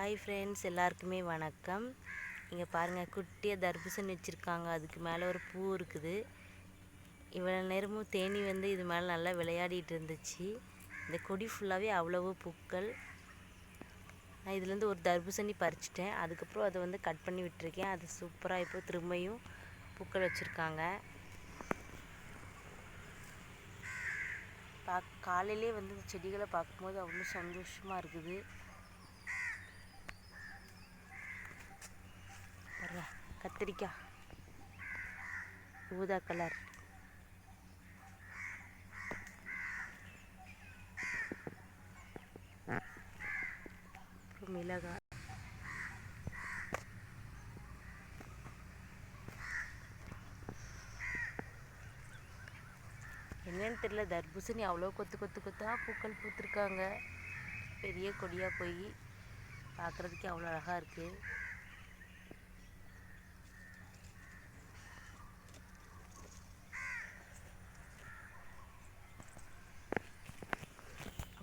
Hi friends எல்லாருக்குமே வணக்கம். இங்கே பாருங்கள் குட்டியாக தர்பூசணி வச்சுருக்காங்க. அதுக்கு மேலே ஒரு பூ இருக்குது. இவ்வளோ நேரமும் தேனி வந்து இது மேலே நல்லா விளையாடிட்டு இருந்துச்சு. இந்த கொடி ஃபுல்லாகவே அவ்வளவு பூக்கள். நான் இதுலேருந்து ஒரு தர்பூசணி பறிச்சிட்டேன். அதுக்கப்புறம் அதை வந்து கட் பண்ணி விட்டுருக்கேன். அது சூப்பராக இப்போ திரும்பியும் பூக்கள் வச்சுருக்காங்க. பா காலையிலே வந்து இந்த செடிகளை பார்க்கும்போது அவ்வளோ சந்தோஷமாக இருக்குது. கத்திரிக்காய் ஊதா கலர். மிளகாய் என்னன்னு தெரியல தர்பூசணி அவ்வளோ கொத்து கொத்து கொத்தாக பூக்கள் பூத்துருக்காங்க. பெரிய கொடியாக போய் பார்க்குறதுக்கே அவ்வளோ அழகாக இருக்குது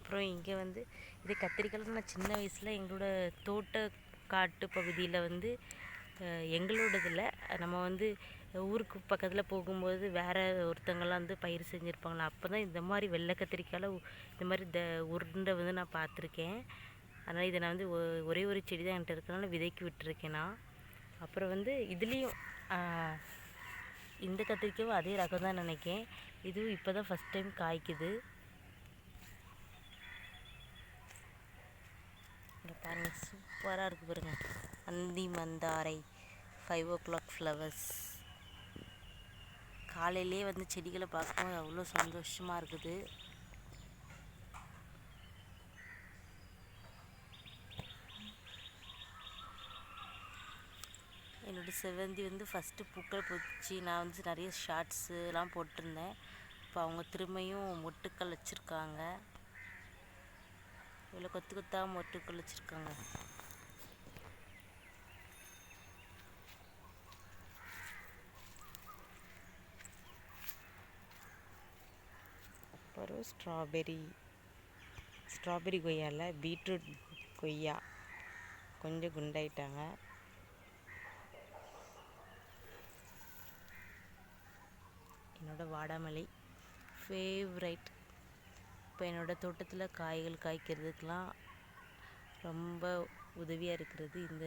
அப்புறம் இங்கே வந்து இது கத்திரிக்காய் நான் சின்ன வயசில் எங்களோட தோட்ட காட்டு பகுதியில் வந்து எங்களோடதில் நம்ம வந்து ஊருக்கு பக்கத்தில் போகும்போது வேறு ஒருத்தங்கள்லாம் வந்து பயிர் செஞ்சுருப்பாங்களா? அப்போ தான் இந்த மாதிரி வெள்ளை கத்திரிக்காயில் இந்த மாதிரி த உருண்டை வந்து நான் பார்த்துருக்கேன். அதனால் இதை நான் வந்து ஒ- ஒரே ஒரு செடி தான் என்கிட்ட இருக்கனால விதைக்கு விட்டுருக்கேன் நான். அப்புறம் வந்து இதுலேயும் இந்த கத்திரிக்காயும் அதே ரகம் தான் நினைக்கேன். இதுவும் இப்போ தான் ஃபஸ்ட் டைம் காய்க்குது. இங்கே பாருங்கள் சூப்பராக இருக்குது பாருங்கள் அந்தி மந்தாரை ஃபைவ் ஓ கிளாக் ஃப்ளவர்ஸ் காலையிலே வந்து செடிகளை பார்க்கும்போது அவ்வளோ சந்தோஷமாக இருக்குது. என்னோட செவ்வந்தி வந்து ஃபஸ்ட்டு பூக்கள் பூச்சி நான் வந்து நிறைய ஷார்ட்ஸுலாம் போட்டிருந்தேன். இப்போ அவங்க திரும்பியும் மொட்டுக்கள் வச்சுருக்காங்க. இவ்வளோ கொத்து கொத்தாக மொட்டுக்கள் வச்சுருக்காங்க அப்புறம் ஸ்ட்ராபெரி. ஸ்ட்ராபெரி கொய்யாவில் பீட்ரூட் கொய்யா கொஞ்சம் குண்டாயிட்டாங்க. என்னோடய வாடாமல்லி ஃபேவரைட் இப்போ என்னோட தோட்டத்தில் காய்கள் காய்க்கிறதுக்கெலாம் ரொம்ப உதவியாக இருக்கிறது இந்த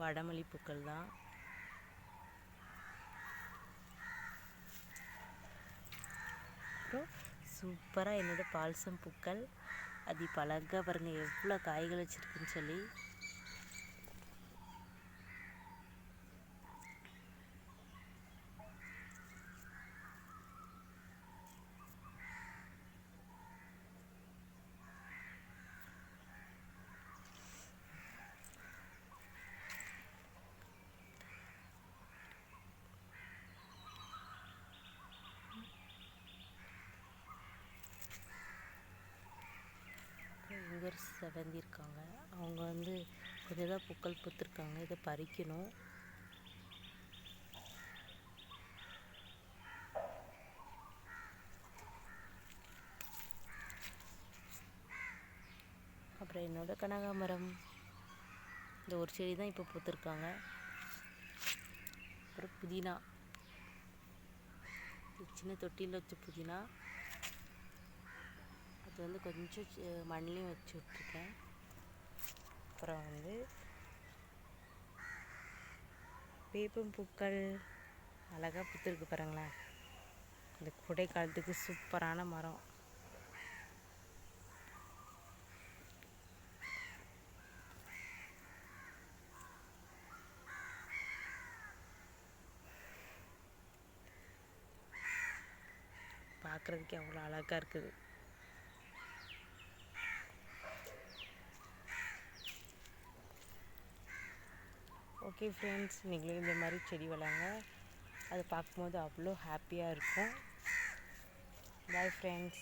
வாடாமல்லி பூக்கள் தான். அப்புறம் சூப்பராக என்னோடய பால்சம் பூக்கள். அது இப்போ அழகாக பாருங்கள் எவ்வளோ காய்கள் வச்சுருக்குன்னு சொல்லி. செவந்திருக்காங்க அவங்க வந்து கொஞ்சம் தான் பூக்கள் பூத்துருக்காங்க. இதை பறிக்கணும். அப்புறம் என்னோட கனகாமரம் இந்த ஒரு செடி தான் இப்போ பூத்துருக்காங்க. அப்புறம் புதினா. சின்ன தொட்டியில் வச்ச புதினா. அது வந்து கொஞ்சம் மண்ணிலையும் வச்சு விட்ருக்கேன் அப்புறம் வந்து வேப்பம் பூக்கள் அழகாக பூத்துருக்கு பாருங்களேன். இந்த குடை காலத்துக்கு சூப்பரான மரம். பார்க்குறதுக்கே அவ்வளோ அழகாக இருக்குது. ஓகே ஃப்ரெண்ட்ஸ் நீங்களும் இந்த மாதிரி செடி வளங்க அதை பார்க்கும்போது அவ்வளோ ஹாப்பியாக இருக்கும். Bye friends